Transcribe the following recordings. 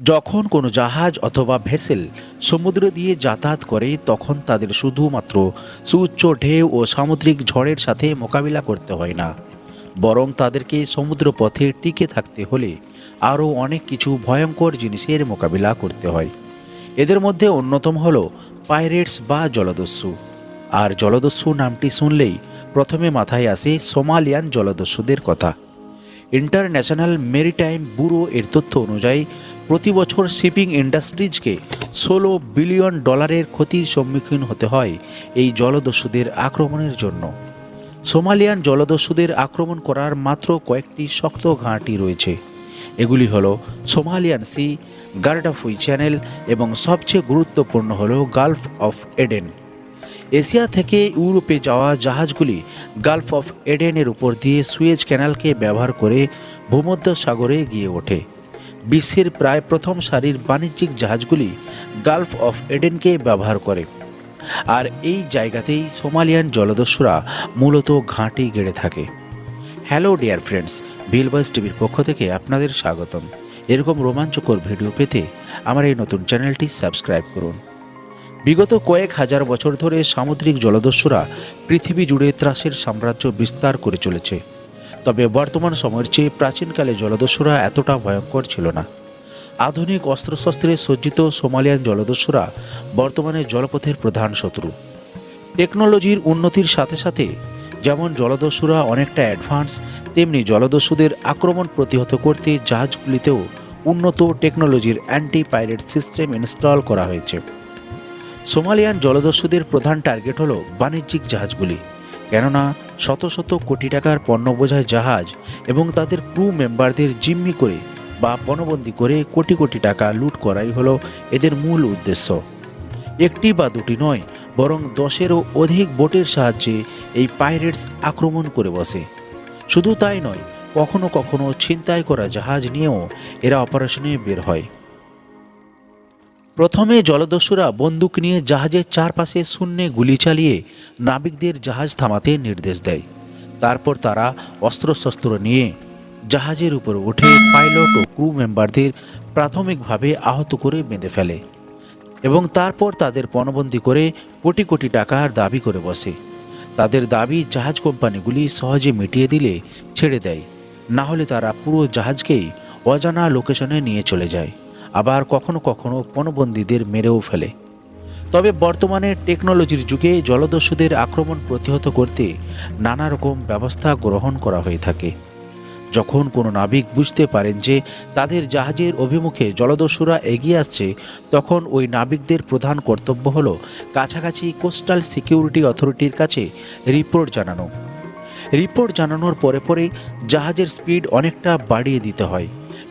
যখন কোনো জাহাজ অথবা ভেসেল সমুদ্র দিয়ে যাতায়াত করে, তখন তাদের শুধুমাত্র সুউচ্চ ঢেউ ও সামুদ্রিক ঝড়ের সাথে মোকাবিলা করতে হয় না। বরং তাদেরকে সমুদ্র পথে টিকে থাকতে হলে আরও অনেক কিছু ভয়ঙ্কর জিনিসের মোকাবিলা করতে হয়। এদের মধ্যে অন্যতম হল পাইরেটস বা জলদস্যু। আর জলদস্যু নামটি শুনলেই প্রথমে মাথায় আসে সোমালিয়ান জলদস্যুদের কথা। ইন্টারন্যাশনাল মেরিটাইম ব্যুরো এর তথ্য অনুযায়ী, প্রতি বছর শিপিং ইন্ডাস্ট্রিজকে ষোলো বিলিয়ন ডলারের ক্ষতির সম্মুখীন হতে হয় এই জলদস্যুদের আক্রমণের জন্য। সোমালিয়ান জলদস্যুদের আক্রমণ করার মাত্র কয়েকটি শক্ত ঘাঁটি রয়েছে। এগুলি হল সোমালিয়ান সি, গার্ডাফুই চ্যানেল এবং সবচেয়ে গুরুত্বপূর্ণ হল গালফ অফ এডেন। এশিয়া থেকে ইউরোপে যাওয়া জাহাজগুলি গালফ অফ এডেনের উপর দিয়ে সুয়েজ ক্যানালকে ব্যবহার করে ভূমধ্য সাগরে গিয়ে ওঠে। বিশ্বের প্রায় প্রথম সারির বাণিজ্যিক জাহাজগুলি গালফ অফ এডেনকে ব্যবহার করে। আর এই জায়গাতেই সোমালিয়ান জলদস্যুরা মূলত ঘাঁটি গেড়ে থাকে। হ্যালো, ডিয়ার ফ্রেন্ডস বিলবয়েস টিভির পক্ষ থেকে আপনাদের স্বাগতম। এরকম রোমাঞ্চকর ভিডিও পেতে আমার এই নতুন চ্যানেলটি সাবস্ক্রাইব করুন। বিগত কয়েক হাজার বছর ধরে সামুদ্রিক জলদস্যুরা পৃথিবী জুড়ে ত্রাসের সাম্রাজ্য বিস্তার করে চলেছে। তবে বর্তমান সময়ের চেয়ে প্রাচীনকালে জলদস্যুরা এতটা ভয়ঙ্কর ছিল না। আধুনিক অস্ত্রশস্ত্রে সজ্জিত সোমালিয়ান জলদস্যুরা বর্তমানে জলপথের প্রধান শত্রু। টেকনোলজির উন্নতির সাথে সাথে যেমন জলদস্যুরা অনেকটা অ্যাডভান্স, তেমনি জলদস্যুদের আক্রমণ প্রতিহত করতে জাহাজগুলিতেও উন্নত টেকনোলজির অ্যান্টি পাইরেট সিস্টেম ইনস্টল করা হয়েছে। সোমালিয়ান জলদস্যুদের প্রধান টার্গেট হলো বাণিজ্যিক জাহাজগুলি। কেননা শত শত কোটি টাকার পণ্য বোঝায় জাহাজ এবং তাদের ক্রু মেম্বারদের জিম্মি করে বা পণবন্দি করে কোটি কোটি টাকা লুট করাই হলো এদের মূল উদ্দেশ্য। একটি বা দুটি নয়, বরং দশেরও অধিক বোটের সাহায্যে এই পাইরেটস আক্রমণ করে বসে। শুধু তাই নয়, কখনো কখনো ছিনতাই করা জাহাজ নিয়েও এরা অপারেশনে বের হয়। প্রথমে জলদস্যুরা বন্দুক নিয়ে জাহাজের চারপাশে শূন্যে গুলি চালিয়ে নাবিকদের জাহাজ থামাতে নির্দেশ দেয়। তারপর তারা অস্ত্রশস্ত্র নিয়ে জাহাজের উপর উঠে পাইলট ও ক্রু মেম্বারদের প্রাথমিকভাবে আহত করে বেঁধে ফেলে এবং তারপর তাদের পণবন্দি করে কোটি কোটি টাকার দাবি করে বসে। তাদের দাবি জাহাজ কোম্পানিগুলি সহজে মিটিয়ে দিলে ছেড়ে দেয়। না হলে তারা পুরো জাহাজকেই অজানা লোকেশনে নিয়ে চলে যায়। আবার কখনো কখনো পণবন্দীদের মেরেও ফেলে। তবে বর্তমানে টেকনোলজির যুগে জলদস্যুদের আক্রমণ প্রতিহত করতে নানা রকম ব্যবস্থা গ্রহণ করা হয়ে থাকে। যখন কোনো নাবিক বুঝতে পারেন যে তাদের জাহাজের অভিমুখে জলদস্যুরা এগিয়ে আসছে, তখন ওই নাবিকদের প্রধান কর্তব্য হল কাছাকাছি কোস্টাল সিকিউরিটি অথরিটির কাছে রিপোর্ট জানানো। রিপোর্ট জানানোর পরে পরে জাহাজের স্পিড অনেকটা বাড়িয়ে দিতে হয়।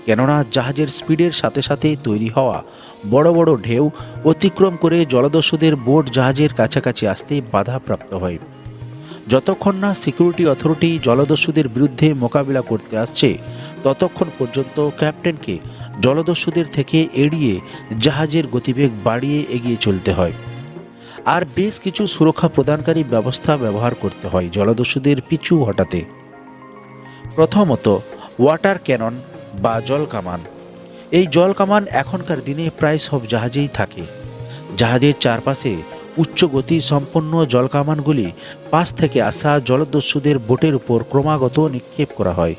কেননা জাহাজের স্পিডের সাথে সাথে তৈরি হওয়া বড় বড় ঢেউ অতিক্রম করে জলদস্যুদের বোট জাহাজের কাছাকাছি আসতে বাধাপ্রাপ্ত হয়। যতক্ষণ না সিকিউরিটি অথরিটি জলদস্যুদের বিরুদ্ধে মোকাবিলা করতে আসছে, ততক্ষণ পর্যন্ত ক্যাপ্টেনকে জলদস্যুদের থেকে এড়িয়ে জাহাজের গতিবেগ বাড়িয়ে এগিয়ে চলতে হয়। আর বেশ কিছু সুরক্ষা প্রদানকারী ব্যবস্থা ব্যবহার করতে হয় জলদস্যুদের পিছু হটাতে। প্রথমত, ওয়াটার ক্যানন বা জল কামান এই জল কামান এখনকার দিনে প্রায় সব জাহাজেই থাকে। জাহাজের চারপাশে উচ্চ গতি সম্পন্ন জলকামানগুলি পাশ থেকে আসা জলদস্যুদের বোটের উপর ক্রমাগত নিক্ষেপ করা হয়।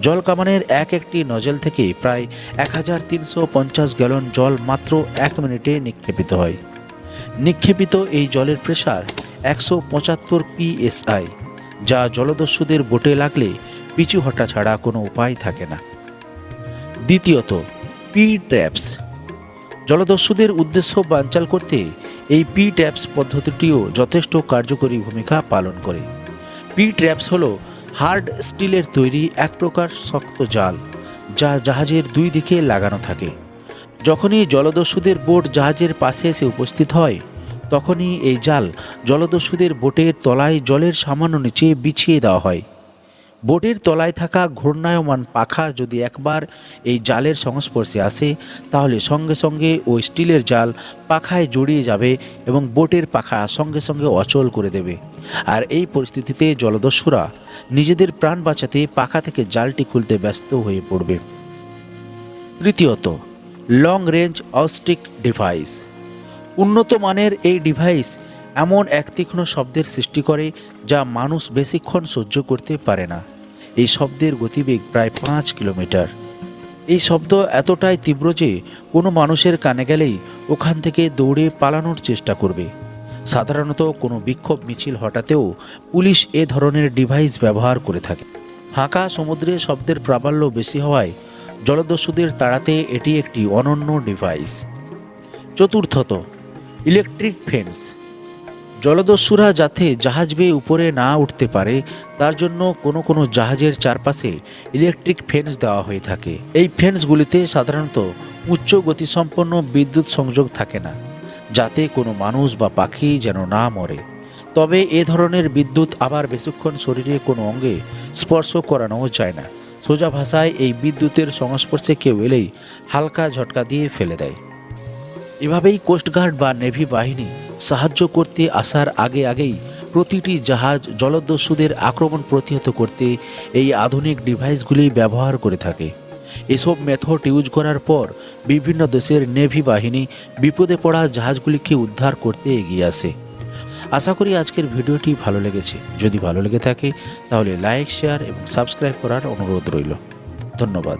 জলকামানের এক একটি নজল থেকে প্রায় এক হাজার তিনশো পঞ্চাশ গ্যালন জল মাত্র এক মিনিটে নিক্ষেপিত হয়। নিক্ষেপিত এই জলের প্রেসার একশো পঁচাত্তর পিএসআই যা জলদস্যুদের বোটে লাগলে পিছু হটা ছাড়া কোনো উপায় থাকে না। দ্বিতীয়ত পি ট্র্যাপস। জলদস্যুদের উদ্দেশ্য বানচাল করতে এই পি ট্র্যাপস পদ্ধতিটিও যথেষ্ট কার্যকরী ভূমিকা পালন করে। পি ট্র্যাপস হল হার্ড স্টিলের তৈরি এক প্রকার শক্ত জাল, যা জাহাজের দুই দিকে লাগানো থাকে। যখনই জলদস্যুদের বোট জাহাজের পাশে এসে উপস্থিত হয়, তখনই এই জাল জলদস্যুদের বোটের তলায় জলের সামান্য নিচে বিছিয়ে দেওয়া হয়। বোটের তলায় থাকা ঘূর্ণায়মান পাখা যদি একবার এই জালের সংস্পর্শে আসে, তাহলে সঙ্গে সঙ্গে ওই স্টিলের জাল পাখায় জড়িয়ে যাবে এবং বোটের পাখা সঙ্গে সঙ্গে অচল করে দেবে। আর এই পরিস্থিতিতে জলদস্যুরা নিজেদের প্রাণ বাঁচাতে পাখা থেকে জালটি খুলতে ব্যস্ত হয়ে পড়বে। তৃতীয়ত লং রেঞ্জ অস্টিক ডিভাইস উন্নত মানের এই ডিভাইস এমন এক তীক্ষ্ণ শব্দের সৃষ্টি করে যা মানুষ বেশিক্ষণ সহ্য করতে পারে না। এই শব্দের গতিবেগ প্রায় পাঁচ কিলোমিটার। এই শব্দ এতটাই তীব্র যে কোনো মানুষের কানে গেলেই ওখান থেকে দৌড়ে পালানোর চেষ্টা করবে। সাধারণত কোনো বিক্ষোভ মিছিল হটাতেও পুলিশ এ ধরনের ডিভাইস ব্যবহার করে থাকে। ফাঁকা সমুদ্রে শব্দের প্রাবল্য বেশি হওয়ায় জলদস্যুদের তাড়াতে এটি একটি অনন্য ডিভাইস। চতুর্থত, ইলেকট্রিক ফেন্স। জলদস্যুরা যাতে জাহাজ বেয়ে উপরে না উঠতে পারে, তার জন্য কোনো কোনো জাহাজের চারপাশে ইলেকট্রিক ফেন্স দেওয়া হয়ে থাকে। এই ফেন্সগুলিতে সাধারণত উচ্চ গতিসম্পন্ন বিদ্যুৎ সংযোগ থাকে না, যাতে কোনো মানুষ বা পাখি যেন না মরে। তবে এ ধরনের বিদ্যুৎ আবার বেশিক্ষণ শরীরে কোনো অঙ্গে স্পর্শ করানোও যায় না। সোজা ভাষায়, এই বিদ্যুতের সংস্পর্শে কেউ এলেই হালকা ঝটকা দিয়ে ফেলে দেয়। এভাবেই কোস্টগার্ড বা নেভি বাহিনী সাহায্য করতে আসার আগে আগেই প্রতিটি জাহাজ জলদস্যুদের আক্রমণ প্রতিহত করতে এই আধুনিক ডিভাইসগুলি ব্যবহার করে থাকে। এসব মেথড ইউজ করার পর বিভিন্ন দেশের নেভি বাহিনী বিপদে পড়া জাহাজগুলিকে উদ্ধার করতে এগিয়ে আসে। আশা করি আজকের ভিডিওটি ভালো লেগেছে। যদি ভালো লেগে থাকে, তাহলে লাইক, শেয়ার এবং সাবস্ক্রাইব করার অনুরোধ রইল। ধন্যবাদ।